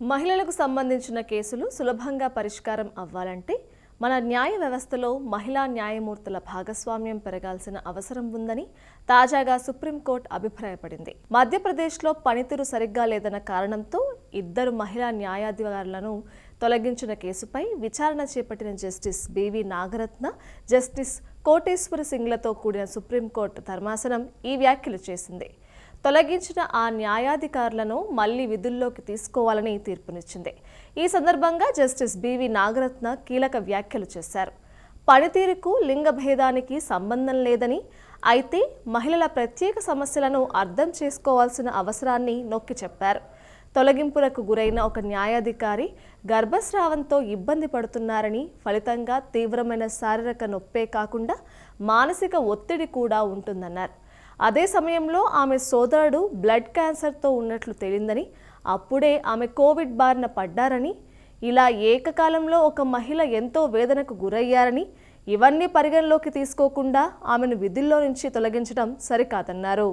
మహిళలకు సంబంధించిన కేసులు సులభంగా పరిష్కారం అవ్వాలంటే మన న్యాయ వ్యవస్థలో మహిళా న్యాయమూర్తుల భాగస్వామ్యం పెరగాల్సిన అవసరం ఉందని తాజాగా సుప్రీంకోర్టు అభిప్రాయపడింది. మధ్యప్రదేశ్లో పనితీరు సరిగ్గా లేదన్న కారణంతో ఇద్దరు మహిళా న్యాయాధికారులను తొలగించిన కేసుపై విచారణ చేపట్టిన justice BV Nagarathna justice Koteswara సింగ్లతో కూడిన సుప్రీంకోర్టు ధర్మాసనం ఈ వ్యాఖ్యలు చేసింది. తొలగించిన ఆ న్యాయాధికారులను మళ్ళీ విధుల్లోకి తీసుకోవాలని తీర్పునిచ్చింది. ఈ సందర్భంగా జస్టిస్ బివి నాగరత్న కీలక వ్యాఖ్యలు చేశారు. పనితీరుకు లింగ భేదానికి సంబంధం లేదని అయితే మహిళల ప్రత్యేక సమస్యలను అర్థం చేసుకోవాల్సిన అవసరాన్ని నొక్కి చెప్పారు. తొలగింపులకు గురైన ఒక న్యాయాధికారి గర్భస్రావంతో ఇబ్బంది పడుతున్నారని ఫలితంగా తీవ్రమైన శారీరక నొప్పే కాకుండా మానసిక ఒత్తిడి కూడా ఉంటుందన్నారు. అదే సమయంలో ఆమె సోదరుడు బ్లడ్ క్యాన్సర్తో ఉన్నట్లు తేలిందని అప్పుడే ఆమె కోవిడ్ బారిన పడ్డారని ఇలా ఏకకాలంలో ఒక మహిళ ఎంతో వేదనకు గురయ్యారని ఇవన్నీ పరిగణలోకి తీసుకోకుండా ఆమెను విధుల్లో నుంచి తొలగించడం సరికాదన్నారు.